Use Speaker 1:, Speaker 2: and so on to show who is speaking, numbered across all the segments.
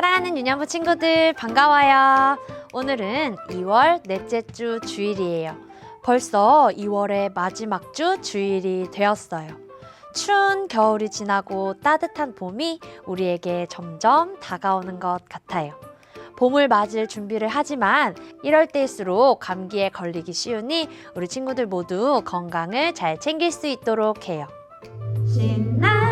Speaker 1: 사랑하는 유년부 친구들 반가워요. 오늘은 2월 넷째 주 주일이에요. 벌써 2월의 마지막 주 주일이 되었어요. 추운 겨울이 지나고 따뜻한 봄이 우리에게 점점 다가오는 것 같아요. 봄을 맞을 준비를 하지만 이럴 때일수록 감기에 걸리기 쉬우니 우리 친구들 모두 건강을 잘 챙길 수 있도록 해요. 신나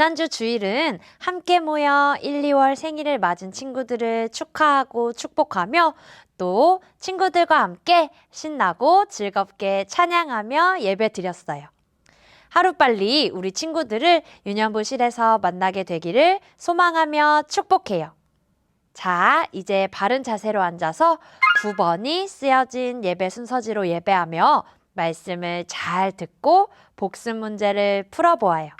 Speaker 1: 지난주 주일은 함께 모여 1, 2월 생일을 맞은 친구들을 축하하고 축복하며 또 친구들과 함께 신나고 즐겁게 찬양하며 예배 드렸어요. 하루빨리 우리 친구들을 유년부실에서 만나게 되기를 소망하며 축복해요. 자, 이제 바른 자세로 앉아서 9번이 쓰여진 예배 순서지로 예배하며 말씀을 잘 듣고 복습 문제를 풀어보아요.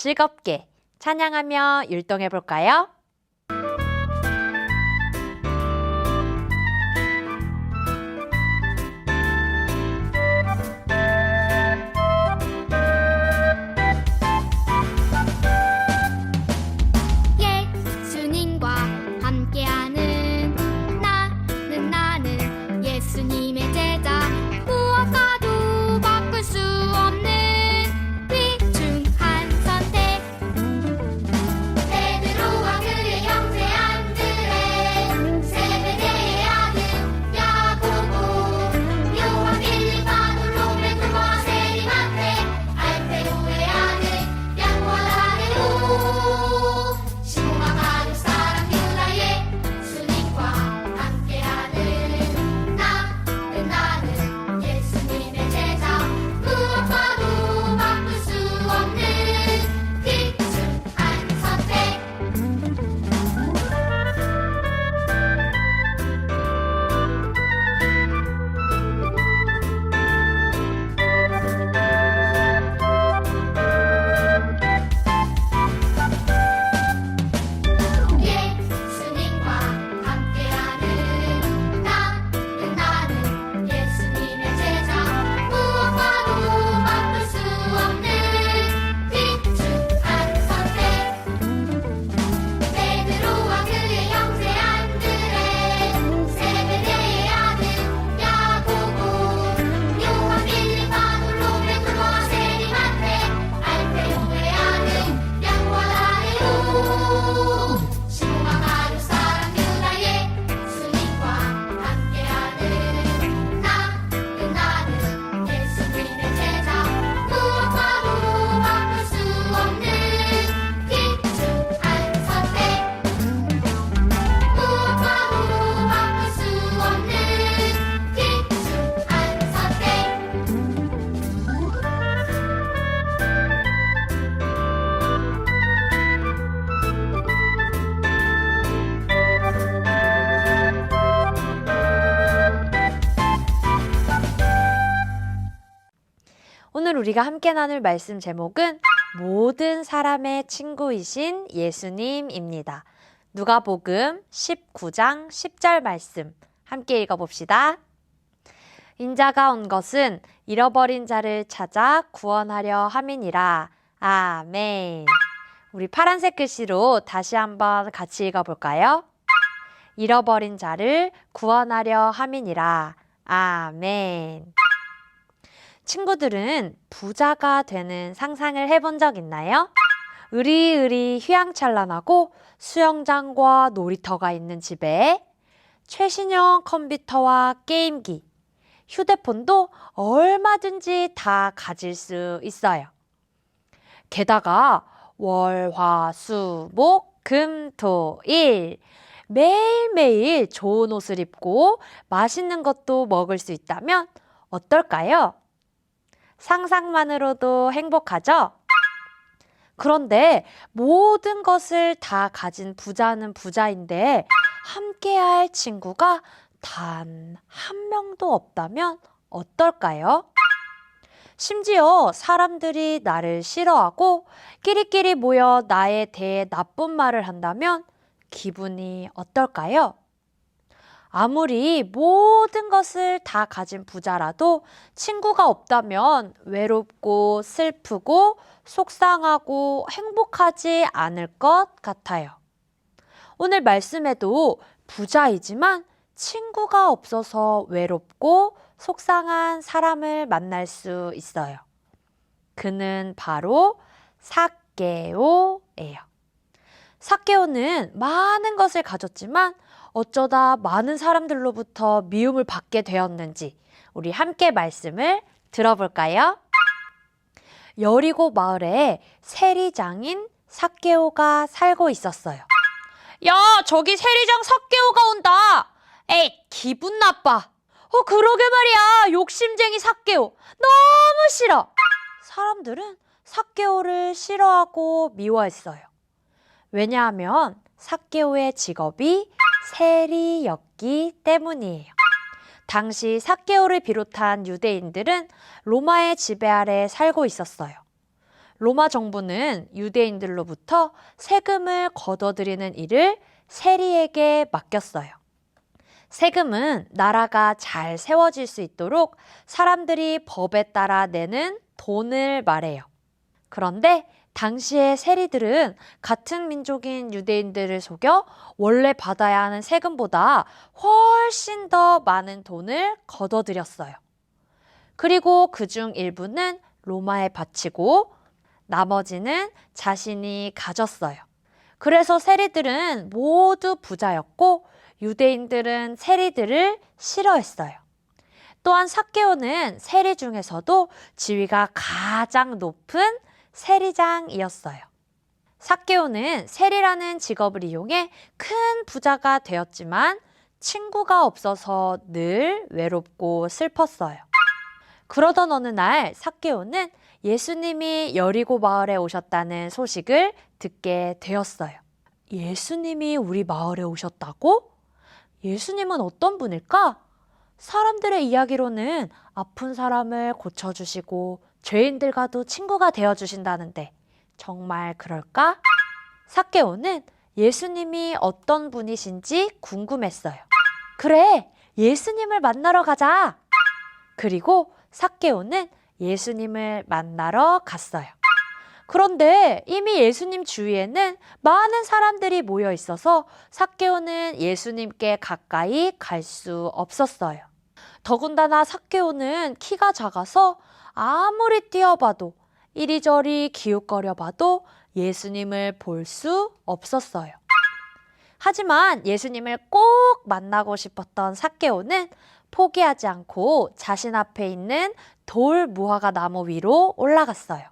Speaker 1: 즐겁게 찬양하며 율동해 볼까요? 우리가 함께 나눌 말씀 제목은 모든 사람의 친구이신 예수님입니다. 누가복음 19장 10절 말씀 함께 읽어봅시다. 인자가 온 것은 잃어버린 자를 찾아 구원하려 함이니라. 아멘. 우리 파란색 글씨로 다시 한번 같이 읽어볼까요? 잃어버린 자를 구원하려 함이니라. 아멘. 친구들은 부자가 되는 상상을 해본 적 있나요? 으리으리 휘황찬란하고 수영장과 놀이터가 있는 집에 최신형 컴퓨터와 게임기, 휴대폰도 얼마든지 다 가질 수 있어요. 게다가 월, 화, 수, 목, 금, 토, 일 매일매일 좋은 옷을 입고 맛있는 것도 먹을 수 있다면 어떨까요? 상상만으로도 행복하죠? 그런데 모든 것을 다 가진 부자는 부자인데 함께할 친구가 단 한 명도 없다면 어떨까요? 심지어 사람들이 나를 싫어하고 끼리끼리 모여 나에 대해 나쁜 말을 한다면 기분이 어떨까요? 아무리 모든 것을 다 가진 부자라도 친구가 없다면 외롭고 슬프고 속상하고 행복하지 않을 것 같아요. 오늘 말씀에도 부자이지만 친구가 없어서 외롭고 속상한 사람을 만날 수 있어요. 그는 바로 사케오예요. 사케오는 많은 것을 가졌지만 어쩌다 많은 사람들로부터 미움을 받게 되었는지 우리 함께 말씀을 들어볼까요? 여리고 마을에 세리장인 사케오가 살고 있었어요. 야, 저기 세리장 사케오가 온다. 에이, 기분 나빠. 어, 그러게 말이야. 욕심쟁이 사케오. 너무 싫어. 사람들은 사케오를 싫어하고 미워했어요. 왜냐하면 사케오의 직업이 세리였기 때문이에요. 당시 사케오를 비롯한 유대인들은 로마의 지배 아래 살고 있었어요. 로마 정부는 유대인들로부터 세금을 걷어들이는 일을 세리에게 맡겼어요. 세금은 나라가 잘 세워질 수 있도록 사람들이 법에 따라 내는 돈을 말해요. 그런데 당시의 세리들은 같은 민족인 유대인들을 속여 원래 받아야 하는 세금보다 훨씬 더 많은 돈을 걷어들였어요. 그리고 그 중 일부는 로마에 바치고 나머지는 자신이 가졌어요. 그래서 세리들은 모두 부자였고 유대인들은 세리들을 싫어했어요. 또한 사케오는 세리 중에서도 지위가 가장 높은 세리장이었어요. 사케오는 세리라는 직업을 이용해 큰 부자가 되었지만 친구가 없어서 늘 외롭고 슬펐어요. 그러던 어느 날 사케오는 예수님이 여리고 마을에 오셨다는 소식을 듣게 되었어요. 예수님이 우리 마을에 오셨다고? 예수님은 어떤 분일까? 사람들의 이야기로는 아픈 사람을 고쳐주시고 죄인들과도 친구가 되어 주신다는데 정말 그럴까? 사케오는 예수님이 어떤 분이신지 궁금했어요. 그래, 예수님을 만나러 가자. 그리고 사케오는 예수님을 만나러 갔어요. 그런데 이미 예수님 주위에는 많은 사람들이 모여 있어서 사케오는 예수님께 가까이 갈 수 없었어요. 더군다나 사케오는 키가 작아서 아무리 뛰어봐도 이리저리 기웃거려 봐도 예수님을 볼 수 없었어요. 하지만 예수님을 꼭 만나고 싶었던 사케오는 포기하지 않고 자신 앞에 있는 돌 무화과 나무 위로 올라갔어요.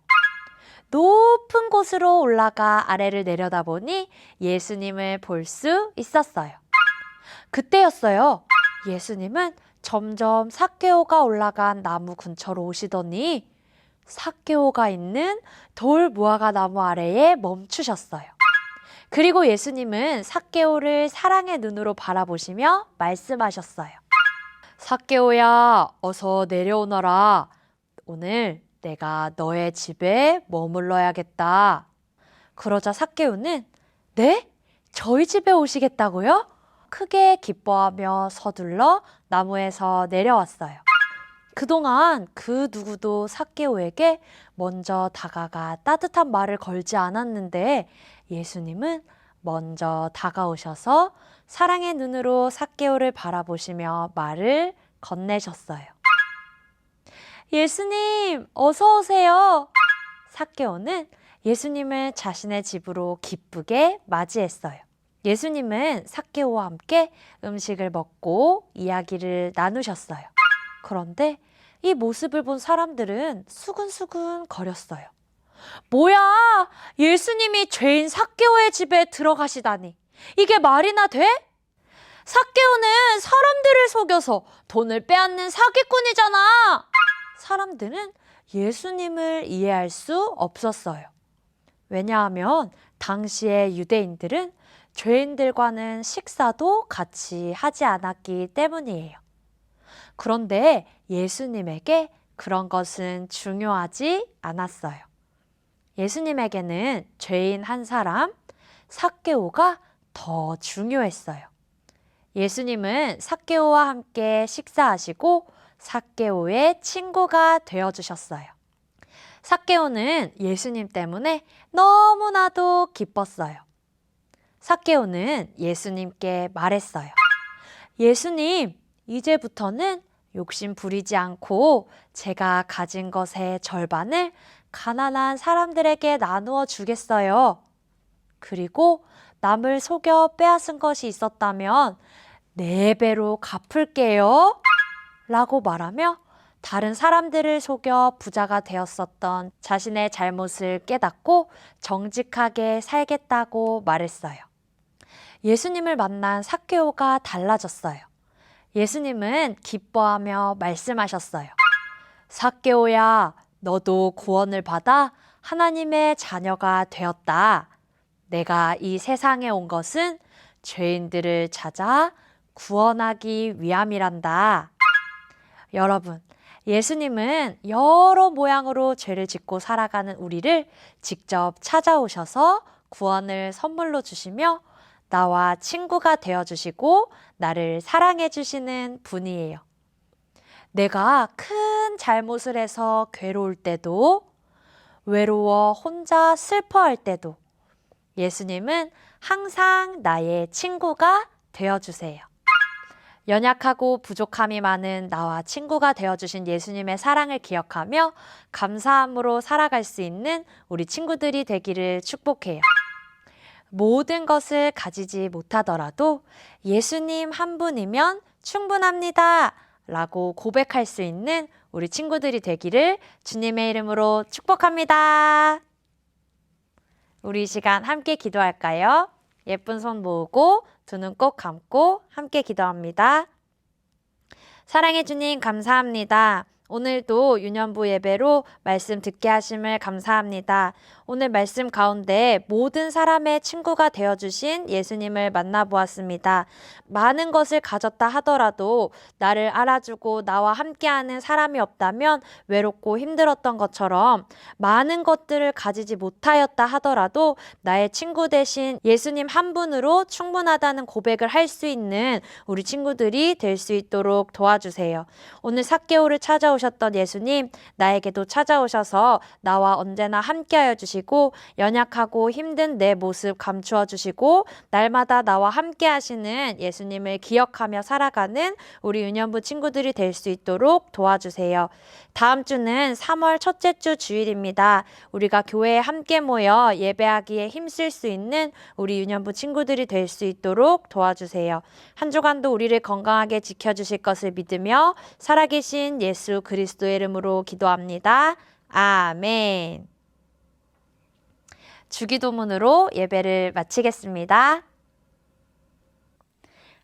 Speaker 1: 높은 곳으로 올라가 아래를 내려다보니 예수님을 볼 수 있었어요. 그때였어요. 예수님은 점점 사케오가 올라간 나무 근처로 오시더니 사케오가 있는 돌 무화과 나무 아래에 멈추셨어요. 그리고 예수님은 사케오를 사랑의 눈으로 바라보시며 말씀하셨어요. 사케오야, 어서 내려오너라. 오늘 내가 너의 집에 머물러야겠다. 그러자 삭개오는 네? 저희 집에 오시겠다고요? 크게 기뻐하며 서둘러 나무에서 내려왔어요. 그동안 그 누구도 삭개오에게 먼저 다가가 따뜻한 말을 걸지 않았는데 예수님은 먼저 다가오셔서 사랑의 눈으로 삭개오를 바라보시며 말을 건네셨어요. 예수님, 어서 오세요. 삭개오는 예수님을 자신의 집으로 기쁘게 맞이했어요. 예수님은 삭개오와 함께 음식을 먹고 이야기를 나누셨어요. 그런데 이 모습을 본 사람들은 수근수근 거렸어요. 뭐야! 예수님이 죄인 삭개오의 집에 들어가시다니. 이게 말이나 돼? 삭개오는 사람들을 속여서 돈을 빼앗는 사기꾼이잖아. 사람들은 예수님을 이해할 수 없었어요. 왜냐하면 당시의 유대인들은 죄인들과는 식사도 같이 하지 않았기 때문이에요. 그런데 예수님에게 그런 것은 중요하지 않았어요. 예수님에게는 죄인 한 사람, 삭개오가 더 중요했어요. 예수님은 삭개오와 함께 식사하시고 삭개오의 친구가 되어 주셨어요. 삭개오는 예수님 때문에 너무나도 기뻤어요. 삭개오는 예수님께 말했어요. 예수님, 이제부터는 욕심 부리지 않고 제가 가진 것의 절반을 가난한 사람들에게 나누어 주겠어요. 그리고 남을 속여 빼앗은 것이 있었다면 네 배로 갚을게요. 라고 말하며 다른 사람들을 속여 부자가 되었었던 자신의 잘못을 깨닫고 정직하게 살겠다고 말했어요. 예수님을 만난 삭개오가 달라졌어요. 예수님은 기뻐하며 말씀하셨어요. 삭개오야, 너도 구원을 받아 하나님의 자녀가 되었다. 내가 이 세상에 온 것은 죄인들을 찾아 구원하기 위함이란다. 여러분, 예수님은 여러 모양으로 죄를 짓고 살아가는 우리를 직접 찾아오셔서 구원을 선물로 주시며 나와 친구가 되어 주시고 나를 사랑해 주시는 분이에요. 내가 큰 잘못을 해서 괴로울 때도 외로워 혼자 슬퍼할 때도 예수님은 항상 나의 친구가 되어 주세요. 연약하고 부족함이 많은 나와 친구가 되어주신 예수님의 사랑을 기억하며 감사함으로 살아갈 수 있는 우리 친구들이 되기를 축복해요. 모든 것을 가지지 못하더라도 예수님 한 분이면 충분합니다. 라고 고백할 수 있는 우리 친구들이 되기를 주님의 이름으로 축복합니다. 우리 이 시간 함께 기도할까요? 예쁜 손 모으고 두 눈 꼭 감고 함께 기도합니다. 사랑해 주님 감사합니다. 오늘도 유년부 예배로 말씀 듣게 하심을 감사합니다. 오늘 말씀 가운데 모든 사람의 친구가 되어주신 예수님을 만나보았습니다. 많은 것을 가졌다 하더라도 나를 알아주고 나와 함께하는 사람이 없다면 외롭고 힘들었던 것처럼 많은 것들을 가지지 못하였다 하더라도 나의 친구 대신 예수님 한 분으로 충분하다는 고백을 할 수 있는 우리 친구들이 될 수 있도록 도와주세요. 오늘 삭개오를 찾아오 셨던 예수님, 나에게도 찾아오셔서 나와 언제나 함께하여 주시고 연약하고 힘든 내 모습 감추어 주시고 날마다 나와 함께 하시는 예수님을 기억하며 살아가는 우리 유년부 친구들이 될 수 있도록 도와주세요. 다음 주는 3월 첫째 주 주일입니다. 우리가 교회에 함께 모여 예배하기에 힘쓸 수 있는 우리 유년부 친구들이 될 수 있도록 도와주세요. 한 주간도 우리를 건강하게 지켜주실 것을 믿으며 살아계신 예수 그리스도의 이름으로 기도합니다. 아멘. 주기도문으로 예배를 마치겠습니다.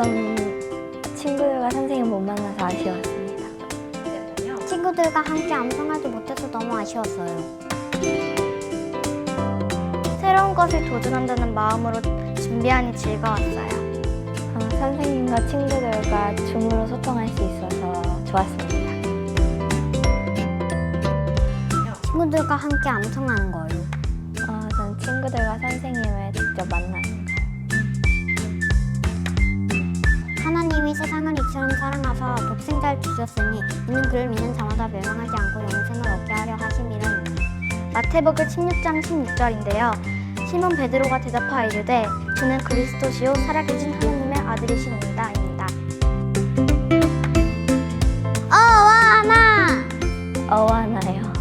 Speaker 2: 조금 친구들과 선생님 못 만나서 아쉬웠습니다.
Speaker 3: 친구들과 함께 암송하지 못해서 너무 아쉬웠어요. 새로운 것을 도전한다는 마음으로 준비하니 즐거웠어요.
Speaker 2: 어, 선생님과 친구들과 줌으로 소통할 수 있어서 좋았습니다.
Speaker 3: 친구들과 함께 암송하는 거예요.
Speaker 2: 어, 전 친구들과 선생님을 직접 만나
Speaker 3: 하나님이 세상을 이처럼 사랑하사 독생자를 주셨으니 이는 그를 믿는 자마다 멸망하지 않고 영생을 얻게 하려 하심이라는 마태복음 16장 16절인데요. 시몬 베드로가 대답하여 이르되 주는 그리스도시요 살아계신 하나님의 아들이시옵니다입니다. 어와나
Speaker 2: 어와나요.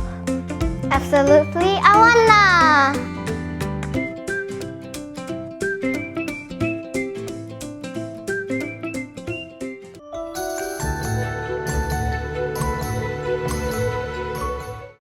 Speaker 3: Absolutely